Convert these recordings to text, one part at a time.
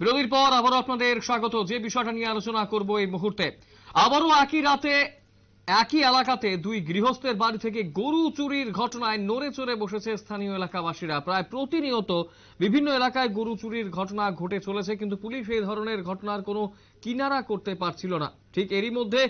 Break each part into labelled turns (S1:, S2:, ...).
S1: বিরতির পর আবারও আপনাদের স্বাগত। যে বিষয়টা নিয়ে আলোচনা করব এই মুহূর্তে, আবারও একই রাতে, একই এলাকাতে দুই গৃহস্থের বাড়ি থেকে গরু চুরির ঘটনায় নড়ে চড়ে বসেছে স্থানীয় এলাকাবাসীরা। প্রায় প্রতিনিয়ত বিভিন্ন এলাকায় গরু চুরির ঘটনা ঘটে চলেছে, কিন্তু পুলিশ এই ধরনের ঘটনার কোনো কিনারা করতে পারছিল না। ঠিক এরই মধ্যে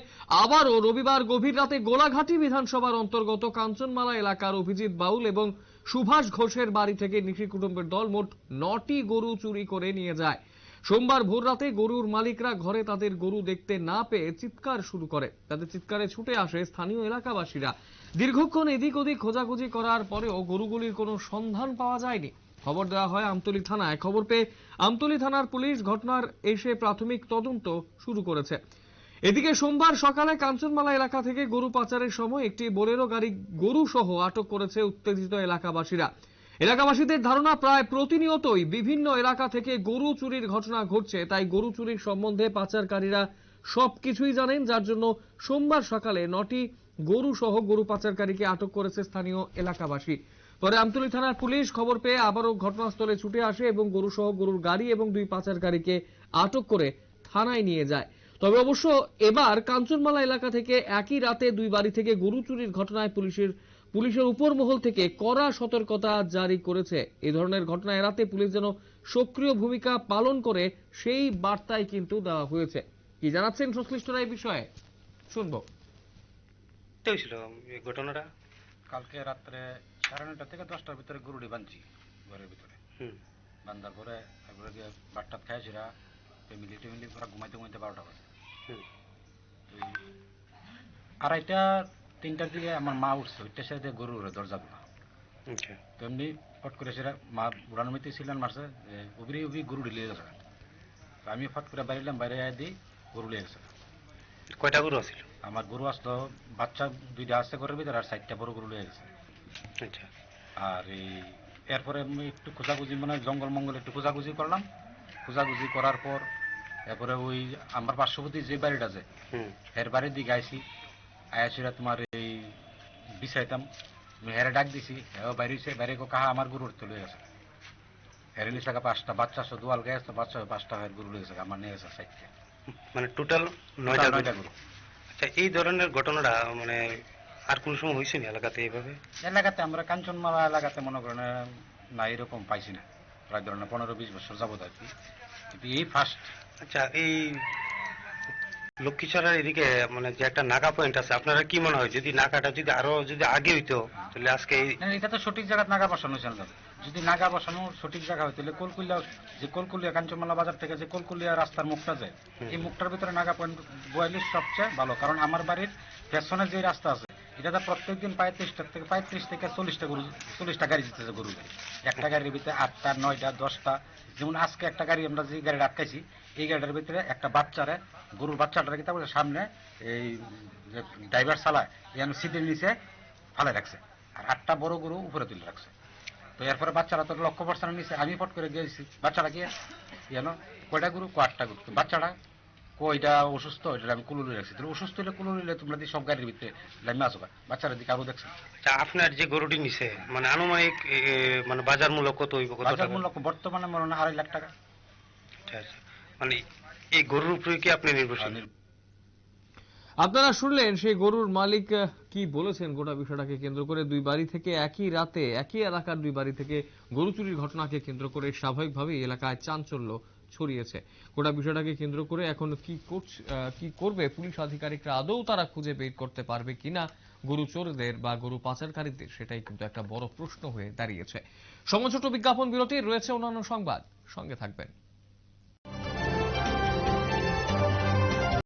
S1: আবারও রবিবার গভীর রাতে গোলাঘাটি বিধানসভার অন্তর্গত কাঞ্চনমালা এলাকার অভিজিৎ বাউল এবং সুভাষ ঘোষের বাড়ি থেকে নিশি কুটুম্বের দল মোট নটি গরু চুরি করে নিয়ে যায়। সোমবার ভোররাতে গরুর মালিকরা ঘরে তাদের গরু দেখতে না পেয়ে চিৎকার শুরু করে। তাদের চিৎকারে ছুটে আসে স্থানীয় এলাকাবাসীরা। দীর্ঘক্ষণ এদিক ওদিক খোঁজাখুঁজি করার পরেও গরুগুলির কোনো সন্ধান পাওয়া যায়নি। খবর দেওয়া হয়, আমতলী থানায় খবর পেয়ে আমতলী থানার পুলিশ ঘটনার এসে প্রাথমিক তদন্ত শুরু করেছে। এদিকে সোমবার সকালে কাঞ্চনমালা এলাকা থেকে গরু পাচারের সময় একটি বোলেরো গাড়ি গরু সহ আটক করেছে উত্তেজিত এলাকাবাসীরা। এলাকাবাসীদের ধারণা প্রায় প্রতিনিয়তই বিভিন্ন এলাকা থেকে গরু চুরির ঘটনা ঘটছে। তাই গরু চুরির সম্বন্ধে পাচারকারীরা সবকিছুই জানেন। যার জন্য সোমবার সকালে নটি গরু সহ গরু পাচারকারীকে আটক করেছে স্থানীয় এলাকাবাসী। পরে আমতলী থানার পুলিশ খবর পেয়ে আবারও ঘটনাস্থলে ছুটে আসে এবং গরু সহ গরুর গাড়ি এবং দুই পাচারকারীকে আটক করে থানায় নিয়ে যায়। তবে অবশ্য এবার কাঞ্চনমালা এলাকা থেকে একই রাতে দুই বাড়ি থেকে গরু চুরির ঘটনায় পুলিশের পুলিশের উপর মহল থেকে কড়া সতর্কতা জারি করেছে। এই ধরনের ঘটনা এড়াতে পুলিশ যেন সক্রিয় ভূমিকা পালন করে সেই বার্তাই কিন্তু দেওয়া হয়েছে। কি জানাচ্ছেন সংশ্লিষ্টরা এই বিষয়ে? শুনব।
S2: হয়েছিল এই ঘটনাটা।
S3: কালকে রাত্রে সাড়ে নটা থেকে দশটার ভিতরে গরুটি বাঁধছি ঘরের ভিতরে। বান্ধার পরে তারপরে গিয়ে বাট্টাত খাইছিরা ফ্যামিলি টেমিলি পুরো ঘুমাইতে ঘুমাইতে বারোটা বাজে।
S2: হুম।
S3: ওই আড়াইটা তিনটার দিকে আমার মা উঠছে ওইটার সাথে গরু উড়ে দরজাগুলো
S2: আচ্ছা।
S3: তো এমনি ফট করে সেটা মা উড়ানো মিতে ছিলেন মারছে উবরি উবরি গরু লিয়ে গেছে। তো আমি ফট করে বাইরে আয় দিই গরু লিয়ে গেছে।
S2: কয়টা গরু আছিল?
S3: আমার গরু আসলো বাচ্চা দুইটা আসছে ঘরের ভিতরে আর চারটা বড় গরু লিয়ে গেছে।
S2: আচ্ছা।
S3: আর এই এরপরে আমি একটু খোঁজাখুঁজি মানে জঙ্গল মঙ্গল একটু খোঁজাখুঁজি করলাম। খোঁজাখুঁজি করার পর এরপরে ওই আমার পার্শ্ববর্তী যে বাড়িটা আছে এর বাড়ির দিকে আইসি। আয়াসিরা তোমার এই বিছাইতাম আমি হেরে ডাক দিছি হ্যাঁ বাইরে হইছে বাইরে কো কাহা আমার গরুর চলে গেছে। হেরে নিছে পাঁচটা বাচ্চা শুধু আল গেছে তো বাচ্চা পাঁচটা হের গরু লেগেছে আমার নিয়ে গেছে সাইডে
S2: মানে টোটাল নয়টা
S3: নয়টা
S2: গরু?
S3: গরু।
S2: আচ্ছা এই ধরনের ঘটনাটা মানে আর কোন সময় হয়েছে না এলাকাতে এইভাবে?
S3: এলাকাতে আমরা কাঞ্চনমালা এলাকাতে মনে করেন না এরকম পাইছি না। প্রায় ধরেন পনেরো বিশ বছর যাবত আর কি। কিন্তু এই ফার্স্ট
S2: আচ্ছা এই লক্ষ্মীছড়ার এদিকে মানে যে একটা নাকা পয়েন্ট আছে আপনারা কি মনে হয় যদি নাকাটা যদি আরও যদি আগে হইতো তাহলে আজকে
S3: এটা তো সঠিক জায়গায় নাগা বসানো না। যদি নাগা বসানো সঠিক জায়গা হয় তাহলে কলকুলিয়া যে কলকুলিয়া কাঞ্চনমালা বাজার থেকে যে কলকুলিয়া রাস্তার মুখটা যায় এই মুখটার ভিতরে নাগা পয়েন্ট বয়ালিশ সবচেয়ে ভালো কারণ আমার বাড়ির পেছনে যে রাস্তা আছে এটা এটাতে প্রত্যেকদিন পঁয়ত্রিশটা থেকে পঁয়ত্রিশ থেকে চল্লিশটা গরু চল্লিশটা গাড়ি যেতেছে গরু গাড়ি। একটা গাড়ির ভিতরে আটটা নয়টা দশটা যেমন আজকে একটা গাড়ি আমরা যে গাড়িটা আটকাইছি এই গাড়িটার ভিতরে একটা বাচ্চারে গরুর বাচ্চাটা কি তারপরে সামনে এই যে ড্রাইভার চালায় এখানে সিটের নিচে ফালে রাখছে। আর আটটা বড় গরু উপরে তুলে রাখছে। তো এরপরে বাচ্চারা তো লক্ষ্য পড়ছে না নিচে আমি ফট করে গিয়েছি। বাচ্চাটা কি? জানো কয়টা গরু? কো আটটা গরু? তো বাচ্চাটা কয়টা অসুস্থ? ওইটা আমি কুলুলি রাখছি। তাহলে অসুস্থ হলে কুলুলি হলে তোমরা দিয়ে সব গাড়ির ভিতরে লাইমে আসো বাচ্চারা দিকে আরও দেখছে।
S2: আচ্ছা আপনার যে গরুটি নিছে মানে আনুমানিক মানে বাজার মূল্য কত হইব? কত
S3: বাজার মূল্য বর্তমানে মনে হয় আড়াই লাখ টাকা।
S2: আচ্ছা, আচ্ছা। মানে এই গরুর উপরে কি আপনি নির্ভরশীল?
S1: আপনারা শুনলেন সেই গরুর মালিক কি বলেছেন গোটা বিষয়টাকে কেন্দ্র করে? দুই বাড়ি থেকে একই রাতে একই এলাকার দুই বাড়ি থেকে গরু চুরির ঘটনাকে কেন্দ্র করে স্বাভাবিকভাবেই এলাকায় চাঞ্চল্য ছড়িয়েছে। গোটা বিষয়টাকে কেন্দ্র করে এখন কি করছে কি করবে? পুলিশ আধিকারিকরা আদৌ তারা খুঁজে বের করতে পারবে কিনা গরু চোরদের বা গরু পাচারকারীদের? সেটাই কিন্তু একটা বড় প্রশ্ন হয়ে দাঁড়িয়েছে। সময় ছোট বিজ্ঞাপন বিরতি রয়েছে অন্যান্য সংবাদ। সঙ্গে থাকবেন।